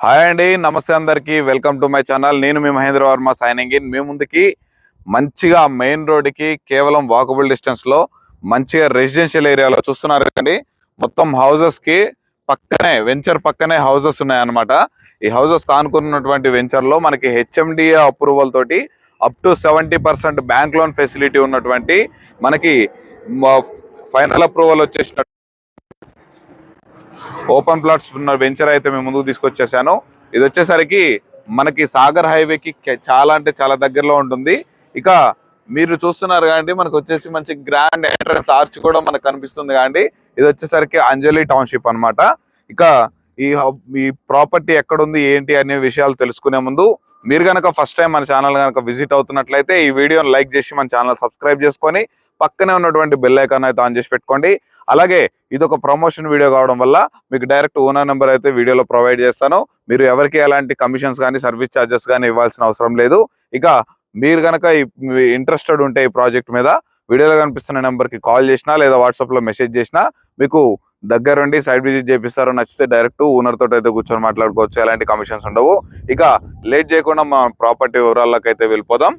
Hi అండి నమస్తే అందరికి. Welcome to my channel. నేను మీ మహేంద్ర వర్మ సైనింగ్ ఇన్. మీ ముందుకి మంచిగా మెయిన్ రోడ్డుకి కేవలం వాకబుల్ డిస్టెన్స్లో మంచిగా రెసిడెన్షియల్ ఏరియాలో చూస్తున్నారు కదండి. మొత్తం హౌసెస్కి పక్కనే వెంచర్ పక్కనే హౌసెస్ ఉన్నాయన్నమాట. ఈ హౌసెస్ కానుకున్నటువంటి వెంచర్లో మనకి హెచ్ఎండిఏ అప్రూవల్ తోటి up to seventy percent bank loan facility ఉన్నటువంటి మనకి ఫైనల్ అప్రూవల్ వచ్చేసిన ఓపెన్ ప్లాట్స్ ఉన్న వెంచర్ అయితే మేము ముందుకు తీసుకొచ్చేసాను. ఇది వచ్చేసరికి మనకి సాగర్ హైవేకి చాలా అంటే చాలా దగ్గరలో ఉంటుంది. ఇక మీరు చూస్తున్నారు కాబట్టి మనకు వచ్చేసి మంచి గ్రాండ్ ఎంట్రన్స్ ఆర్చ్ కూడా మనకు కనిపిస్తుంది కాండి. ఇది వచ్చేసరికి అంజలి టౌన్షిప్ అన్నమాట. ఇక ఈ ఈ ప్రాపర్టీ ఎక్కడుంది ఏంటి అనే విషయాలు తెలుసుకునే ముందు మీరు కనుక ఫస్ట్ టైం మన ఛానల్ కనుక విజిట్ అవుతున్నట్లయితే ఈ వీడియోని లైక్ చేసి మన ఛానల్ సబ్స్క్రైబ్ చేసుకొని పక్కనే ఉన్నటువంటి బెల్ ఐకాన్ అయితే ఆన్ చేసి పెట్టుకోండి. అలాగే ఇది ఒక ప్రమోషన్ వీడియో కావడం వల్ల మీకు డైరెక్ట్ ఓనర్ నెంబర్ అయితే వీడియోలో ప్రొవైడ్ చేస్తాను. మీరు ఎవరికి ఎలాంటి కమిషన్స్ కానీ సర్వీస్ ఛార్జెస్ కానీ ఇవ్వాల్సిన అవసరం లేదు. ఇక మీరు కనుక ఇంట్రెస్టెడ్ ఉంటే ఈ ప్రాజెక్ట్ మీద వీడియోలో కనిపిస్తున్న నెంబర్కి కాల్ చేసినా లేదా వాట్సాప్లో మెసేజ్ చేసినా మీకు దగ్గరుండి సైడ్ విజిట్ చేపిస్తారు నచ్చితే డైరెక్ట్ ఓనర్ తోటి అయితే కూర్చొని మాట్లాడుకోవచ్చు. ఎలాంటి కమిషన్స్ ఉండవు. ఇక లేట్ చేయకుండా మా ప్రాపర్టీ వివరాల్లోకి అయితే వెళ్ళిపోదాం.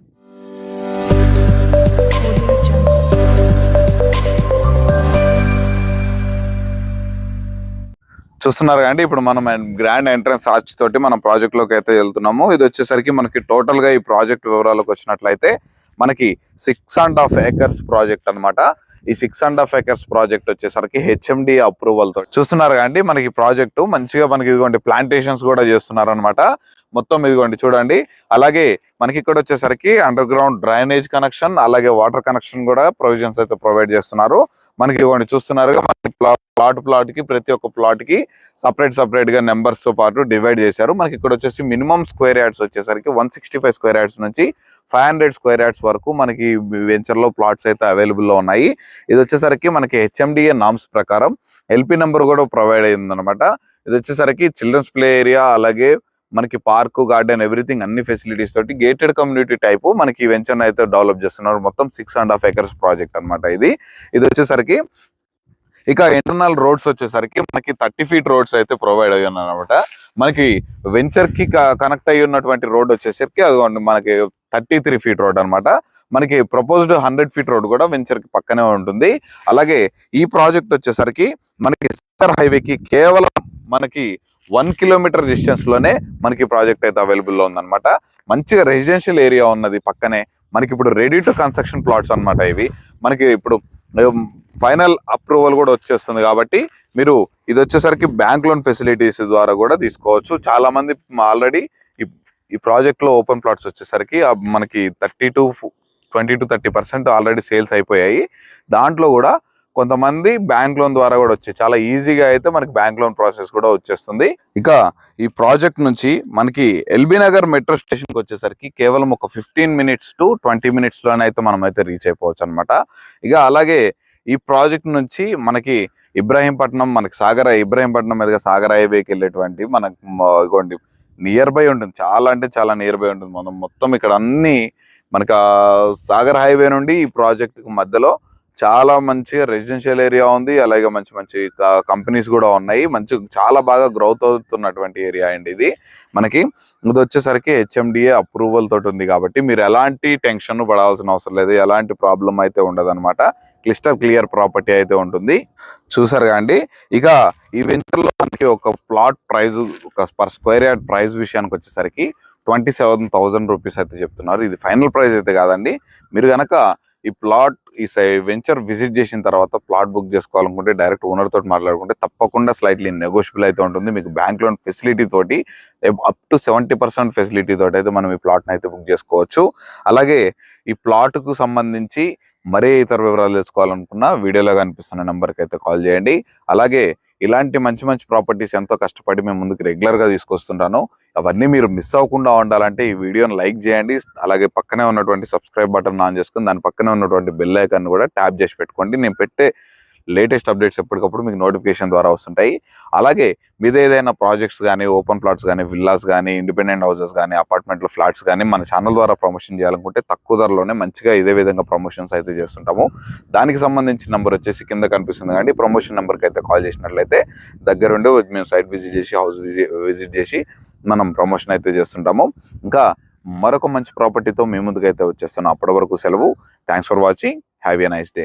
చూస్తున్నారు కండి ఇప్పుడు మనం గ్రాండ్ ఎంట్రన్స్ ఆర్చ్ తోటి మనం ప్రాజెక్ట్లోకి అయితే వెళ్తున్నాము. ఇది వచ్చేసరికి మనకి టోటల్గా ఈ ప్రాజెక్ట్ వివరాలకు వచ్చినట్లయితే మనకి six and half acres project అన్నమాట. ఈ six and half acres project వచ్చేసరికి హెచ్ఎండి అప్రూవల్తో. చూస్తున్నారు కండి మనకి ప్రాజెక్టు మంచిగా మనకి ఇదిగోండి ప్లాంటేషన్స్ కూడా చేస్తున్నారు అనమాట మొత్తం ఇదిగోండి చూడండి. అలాగే మనకి ఇక్కడ వచ్చేసరికి అండర్ గ్రౌండ్ డ్రైనేజ్ కనెక్షన్ అలాగే వాటర్ కనెక్షన్ కూడా ప్రొవిజన్స్ అయితే ప్రొవైడ్ చేస్తున్నారు. మనకి ఇవ్వండి చూస్తున్నారుగా మనకి ప్లాట్ ప్లాట్కి ప్రతి ఒక్క ప్లాట్కి సపరేట్ సపరేట్గా నెంబర్స్తో పాటు డివైడ్ చేశారు. మనకి ఇక్కడ వచ్చేసి మినిమం స్క్వేర్ యార్డ్స్ వచ్చేసరికి one sixty five square yards నుంచి ఫైవ్ హండ్రెడ్ స్క్వేర్ యార్డ్స్ వరకు మనకి వెంచర్లో ప్లాట్స్ అయితే అవైలబుల్లో ఉన్నాయి. ఇది వచ్చేసరికి మనకి హెచ్ఎండిఏ నామ్స్ ప్రకారం ఎల్పి నెంబర్ కూడా ప్రొవైడ్ అయిందనమాట ఇది వచ్చేసరికి చిల్డ్రన్స్ ప్లే ఏరియా అలాగే మనకి పార్క్ గార్డెన్ ఎవ్రీథింగ్ అన్ని ఫెసిలిటీస్ తోటి గేటెడ్ కమ్యూనిటీ టైప్ మనకి వెంచర్ అయితే డెవలప్ చేస్తున్నారు. మొత్తం six and half acres project అనమాట ఇది. ఇది వచ్చేసరికి ఇక ఇంటర్నల్ రోడ్స్ వచ్చేసరికి మనకి థర్టీ ఫీట్ రోడ్స్ అయితే ప్రొవైడ్ అయ్యి అనమాట మనకి వెంచర్కి కనెక్ట్ అయ్యి ఉన్నటువంటి రోడ్ వచ్చేసరికి అది మనకి థర్టీ త్రీ ఫీట్ రోడ్ అన్నమాట. మనకి ప్రపోజ్డ్ హండ్రెడ్ ఫీట్ రోడ్ కూడా వెంచర్కి పక్కనే ఉంటుంది. అలాగే ఈ ప్రాజెక్ట్ వచ్చేసరికి మనకి సిస్టర్ హైవేకి కేవలం మనకి వన్ కిలోమీటర్ డిస్టెన్స్లోనే మనకి ప్రాజెక్ట్ అయితే అవైలబుల్లో ఉందన్నమాట. మంచిగా రెసిడెన్షియల్ ఏరియా ఉన్నది పక్కనే. మనకి ఇప్పుడు రెడీ టు కన్స్ట్రక్షన్ ప్లాట్స్ అన్నమాట ఇవి. మనకి ఇప్పుడు ఫైనల్ అప్రూవల్ కూడా వచ్చేస్తుంది కాబట్టి మీరు ఇది వచ్చేసరికి బ్యాంక్ లోన్ ఫెసిలిటీస్ ద్వారా కూడా తీసుకోవచ్చు. చాలా మంది ఆల్రెడీ ఈ ప్రాజెక్ట్లో ఓపెన్ ప్లాట్స్ వచ్చేసరికి మనకి thirty to twenty to thirty percent already sales అయిపోయాయి. దాంట్లో కూడా కొంతమంది బ్యాంక్ లోన్ ద్వారా కూడా వచ్చాయి. చాలా ఈజీగా అయితే మనకి బ్యాంక్ లోన్ ప్రాసెస్ కూడా వచ్చేస్తుంది. ఇక ఈ ప్రాజెక్ట్ నుంచి మనకి ఎల్బీ నగర్ మెట్రో స్టేషన్కి వచ్చేసరికి కేవలం ఒక ఫిఫ్టీన్ మినిట్స్ టు ట్వంటీ మినిట్స్లోనే అయితే మనం అయితే రీచ్ అయిపోవచ్చు అనమాట ఇక అలాగే ఈ ప్రాజెక్ట్ నుంచి మనకి ఇబ్రాహీంపట్నం మనకి సాగర ఇబ్రాహీంపట్నం మీదుగా సాగర్ హైవేకి వెళ్ళేటువంటి మనకు ఇగోండి నియర్ బై ఉంటుంది. చాలా అంటే చాలా నియర్ బై ఉంటుంది. మనం మొత్తం ఇక్కడ అన్ని మనకు సాగర్ హైవే నుండి ఈ ప్రాజెక్ట్ మధ్యలో చాలా మంచిగా రెసిడెన్షియల్ ఏరియా ఉంది. అలాగే మంచి మంచి కంపెనీస్ కూడా ఉన్నాయి. మంచి చాలా బాగా గ్రోత్ అవుతున్నటువంటి ఏరియా అండి ఇది. మనకి ఇది వచ్చేసరికి హెచ్ఎండిఏ అప్రూవల్ తోటి ఉంది కాబట్టి మీరు ఎలాంటి టెన్షన్ పడాల్సిన అవసరం లేదు. ఎలాంటి ప్రాబ్లం అయితే ఉండదు అనమాట క్లిస్టర్ క్లియర్ ప్రాపర్టీ అయితే ఉంటుంది. చూసారు కాండి ఇక ఈ వెంచర్లో మనకి ఒక ప్లాట్ ప్రైజ్ ఒక పర్ స్క్వేర్ యార్డ్ ప్రైజ్ విషయానికి వచ్చేసరికి ట్వంటీ సెవెన్ థౌసండ్ రూపీస్ అయితే చెప్తున్నారు. ఇది ఫైనల్ ప్రైస్ అయితే కాదండి. మీరు కనుక ఈ ప్లాట్ ఈ వెంచర్ విజిట్ చేసిన తర్వాత ప్లాట్ బుక్ చేసుకోవాలనుకుంటే డైరెక్ట్ ఓనర్ తోటి మాట్లాడుకుంటే తప్పకుండా స్లైట్లీ నెగోషియబుల్ అయితే ఉంటుంది. మీకు బ్యాంక్ లోన్ ఫెసిలిటీ తోటి up to seventy percent facility తోటి అయితే మనం ఈ ప్లాట్ని అయితే బుక్ చేసుకోవచ్చు. అలాగే ఈ ప్లాట్కు సంబంధించి మరే ఇతర వివరాలు తెలుసుకోవాలనుకున్నా వీడియోలో కనిపిస్తున్న నెంబర్కి అయితే కాల్ చేయండి. అలాగే ఇలాంటి మంచి మంచి ప్రాపర్టీస్ ఎంతో కష్టపడి మేము ముందుకు రెగ్యులర్గా తీసుకొస్తుంటాను. అవన్నీ మీరు మిస్ అవ్వకుండా ఉండాలంటే ఈ వీడియోని లైక్ చేయండి. అలాగే పక్కనే ఉన్నటువంటి సబ్స్క్రైబ్ బటన్ ఆన్ చేసుకుని దాని పక్కనే ఉన్నటువంటి బెల్ ఐకాన్ కూడా ట్యాప్ చేసి పెట్టుకోండి. నేను పెట్టే లేటెస్ట్ అప్డేట్స్ ఎప్పటికప్పుడు మీకు నోటిఫికేషన్ ద్వారా వస్తుంటాయి. అలాగే మీద ఏదైనా ప్రాజెక్ట్స్ కానీ ఓపెన్ ప్లాట్స్ కానీ విల్లాస్ కానీ ఇండిపెండెంట్ హౌసెస్ కానీ అపార్ట్మెంట్లు ఫ్లాట్స్ కానీ మన ఛానల్ ద్వారా ప్రమోషన్ చేయాలనుకుంటే తక్కువ ధరలోనే మంచిగా ఇదే విధంగా ప్రమోషన్స్ అయితే చేస్తుంటాము. దానికి సంబంధించిన నెంబర్ వచ్చేసి కింద కనిపిస్తుంది కానీ ప్రమోషన్ నెంబర్కి అయితే కాల్ చేసినట్లయితే దగ్గరుండి మేము సైట్ విజిట్ చేసి హౌస్ విజిట్ విజిట్ చేసి మనం ప్రమోషన్ అయితే చేస్తుంటాము. ఇంకా మరొక మంచి ప్రాపర్టీతో మీ ముందుకైతే వచ్చేస్తాను. అప్పటి వరకు సెలవు. Thanks for watching. Have a nice day.